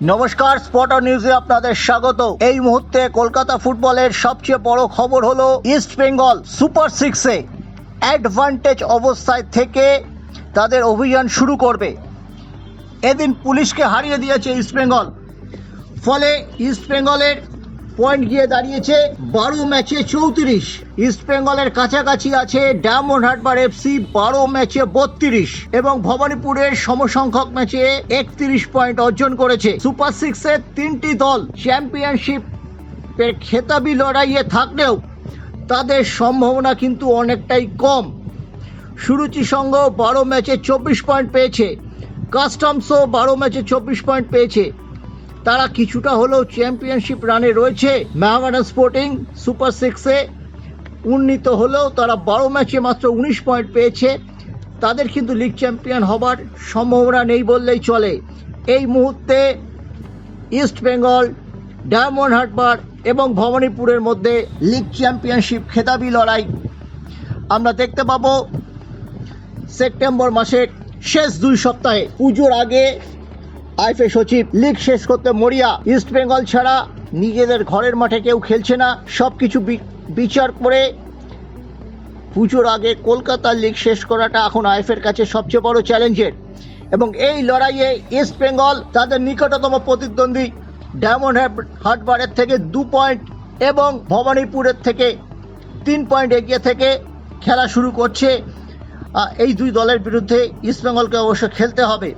নমস্কার স্পটার নিউজে আপনাদের স্বাগত। এই মুহূর্তে কলকাতা ফুটবলের সবচেয়ে বড় খবর হলো ইস্ট বেঙ্গল সুপার সিক্সে অ্যাডভান্টেজ অবস্থায় থেকে তাদের অভিযান শুরু করবে। এদিন পুলিশকে হারিয়ে দিয়েছে ইস্ট বেঙ্গল ফলে ইস্ট বেঙ্গলের পয়েন্ট গিয়ে দাঁড়িয়েছে বারো ম্যাচে চৌত্রিশ। ইস্ট বেঙ্গলের কাছাকাছি আছে ডায়মন্ড হারবার এফসি বারো ম্যাচে বত্রিশ। এবং ভবানীপুরের সমসংখ্যক ম্যাচে একত্রিশ পয়েন্ট অর্জন করেছে। সুপার সিক্সের তিনটি দল চ্যাম্পিয়নশিপ খেতাবি লড়াইয়ে থাকলেও তাদের সম্ভাবনা কিন্তু অনেকটাই কম। সুরুচি সংঘ বারো ম্যাচে চব্বিশ পয়েন্ট পেয়েছে। কাস্টমসও বারো ম্যাচে চব্বিশ পয়েন্ট পেয়েছে। তারা কিছুটা হলেও চ্যাম্পিয়নশিপ রানে রয়েছে। মেহাগানা স্পোর্টিং সুপার সিক্সে উন্নীত হলেও তারা বারো ম্যাচে মাত্র উনিশ পয়েন্ট পেয়েছে। তাদের কিন্তু লিগ চ্যাম্পিয়ন হবার সম্ভাবনা নেই বললেই চলে। এই মুহূর্তে ইস্ট বেঙ্গল ডায়মন্ড হারবার এবং ভবানীপুরের মধ্যে লিগ চ্যাম্পিয়নশিপ খেতাবি লড়াই আমরা দেখতে পাবো। সেপ্টেম্বর মাসের শেষ দুই সপ্তাহে, পুজোর আগে আইফে সচিব লিগ শেষ করতে মরিয়া, ইস্ট বেঙ্গল ছাড়া নিজেদের ঘরের মাঠে কেউ খেলছে না। সব কিছু বিচার করে পুজোর আগে কলকাতার লিগ শেষ করাটা এখন আইএফের কাছে সবচেয়ে বড় চ্যালেঞ্জের। এবং এই লড়াইয়ে ইস্ট বেঙ্গল তাদের নিকটতম প্রতিদ্বন্দ্বী ডায়মন্ড হাটবারের থেকে দু পয়েন্ট এবং ভবানীপুরের থেকে তিন পয়েন্ট এগিয়ে থেকে খেলা শুরু করছে। এই দুই দলের বিরুদ্ধে ইস্ট বেঙ্গলকে অবশ্য খেলতে হবে।